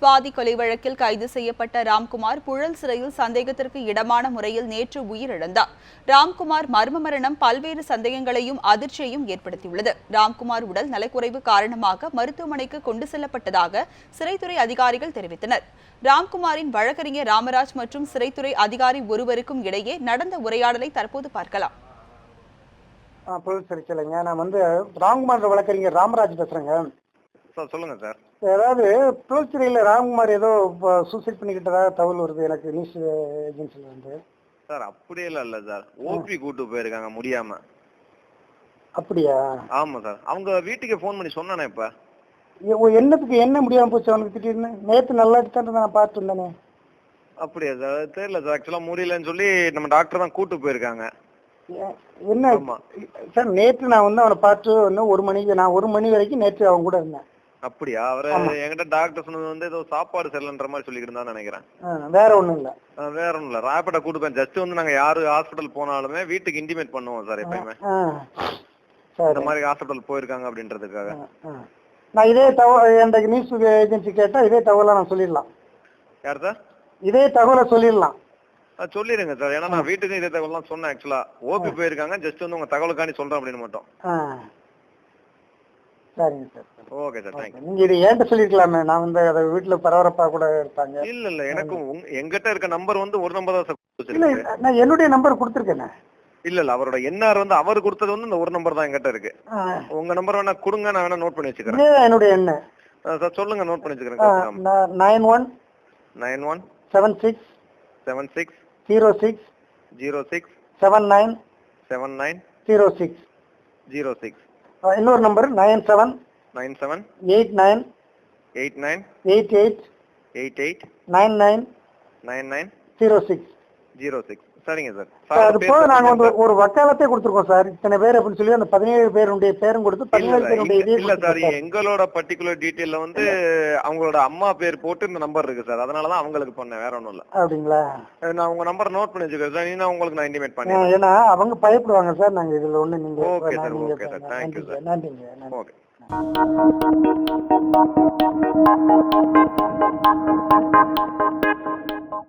சுவாதி கொலை வழக்கில் கைது செய்யப்பட்ட ராம்குமார் புழல் சிறையில் சந்தேகத்திற்கு இடமான முறையில் நேற்று உயிரிழந்தார். ராம்குமார் மர்ம மரணம் பல்வேறு சந்தேகங்களையும் அதிர்ச்சியையும் ஏற்படுத்தியுள்ளது. ராம்குமார் உடல் நலக்குறைவு காரணமாக மருத்துவமனைக்கு கொண்டு செல்லப்பட்டதாக சிறைத்துறை அதிகாரிகள் தெரிவித்தனர். ராம்குமாரின் வழக்கறிஞர் ராமராஜ் மற்றும் சிறைத்துறை அதிகாரி ஒருவருக்கும் இடையே நடந்த உரையாடலை தற்போது பார்க்கலாம். புழல் சிறைச்சலைங்க நான் வந்து ராம்குமார் வழக்கறிஞர் ராமராஜ் பேசுறேங்க. சார் சொல்லுங்க சார். அதாவது புழல் சிறையில் ராம்குமார் ஏதோ சூசைட் பண்ணிக்கிட்டதா தகவல் வருது எனக்கு நியூஸ் ஏஜென்சில இருந்து சார் அப்படியெல்லாம் இல்ல சார். ஓபி கூட்டு போயிருக்காங்க முடியாம. அப்படியா? ஆமா சார். அவங்க வீட்டுக்கு ஃபோன் பண்ணி சொன்னானே இப்ப. என்னத்துக்கு என்ன முடியாம போச்சு அவனுக்கு திடீர்னு? நேத்து நல்லா தான் நான் பார்த்து அப்படியா சார்? தெரியல சார். ஆக்சுவலா முடியலன்னு சொல்லி நம்ம டாக்டர் தான் கூட்டு போயிருக்காங்க. என்ன? சார் நேற்று நான் வந்து அவனை பார்த்து ஒரு மணிக்கு நான் ஒரு மணி வரைக்கும் நேற்று அவன் கூட இருந்தேன். அப்படியா? அவரு என்கிட்ட டாக்டர் சொன்னது வந்து ஏதோ சாப்பாடு சரியில்லைன்ற மாதிரி சொல்லிக்கிட்டு நினைக்கிறேன். வேற ஒண்ணும் இல்ல. வேற ஒண்ணும் இல்ல. ராயப்பேட்டை கூட்டு போய் ஜஸ்ட் வந்து நாங்க யாரு ஹாஸ்பிட்டல் போனாலுமே வீட்டுக்கு இன்டிமேட் பண்ணுவோம் சார் எப்பயுமே. இந்த மாதிரி ஹாஸ்பிட்டல் போயிருக்காங்க அப்படின்றதுக்காக. நான் இதே தகவல் என்ற நியூஸ் ஏஜென்சி கேட்டா இதே தகவலை நான் சொல்லிடலாம். யார் சார் இதே தகவலை சொல்லிடலாம். அஹ் சொல்லிடுங்க சார் ஏன்னா நான் வீட்டுக்கு இதே தகவல் சொன்னேன் ஆக்சுவலா ஓபி போயிருக்காங்க ஜஸ்ட் வந்து உங்க தகவலுக்காண்டி சொல்றேன் அப்படின்னு மட்டும். சரிங்க சார். ஓகே சார் தேங்க்யூ நீங்க இது ஏன்ட்ட சொல்லிருக்கலாமே? நான் வந்து அதை வீட்டுல பரபரப்பா கூட இருப்பாங்க. இல்ல இல்ல எனக்கு உங்க- எங்கிட்ட இருக்க நம்பர் வந்து ஒரு நம்பர் தான் சார் இல்ல. நான் என்னுடைய நம்பர் கொடுத்துருக்கேனே. இல்ல இல்ல அவரோட என்ஆர் வந்து அவர் கொடுத்தது வந்து இந்த ஒரு நம்பர் தான் எங்கிட்ட இருக்கு. உங்க நம்பர் வேணா கொடுங்க நான் வேணா நோட் பண்ணி வச்சுக்கிறேன். என்னுடைய சார் சொல்லுங்க நோட் பண்ணி வச்சுக்கிறேன் nine one nine one seven six seven six zero six zero six seven nine seven nine zero six zero six இன்னொரு number nine seven nine seven eight nine eight nine eight eight eight eight nine nine nine nine zero six zero six சரிங்க sir. Sir அது போக நாங்க வந்து sir ஒரு வக்காலத்தே கொடுத்துருக்கோம் sir. இத்தனை பேர் அப்படின்னு சொல்லி அந்த பதினேழு பேருடைய பேரும் கொடுத்து பதினேழு சார், பேருடைய இல்ல சார் சார். எங்களோட பர்டிகுலர் டீடைல்ல வந்து அவங்களோட அம்மா பேர் போட்டு இந்த நம்பர் இருக்கு சார். அதனாலதான் அவங்களுக்கு பண்ணேன் வேற ஒண்ணும் இல்ல. அப்படிங்களா? நான் உங்க நம்பர் நோட் பண்ணி வச்சுக்கிறேன் சார். நீங்க உங்களுக்கு நான் இன்டிமேட் ஆ, பண்ணி ஏன்னா அவங்க பயப்படுவாங்க சார். நாங்க இதுல ஒண்ணு நீங்க நான் sir, நீங்க okay sir. Thank you, நன்றிங்க sir. நன்றிங்க நன்றி ஓகே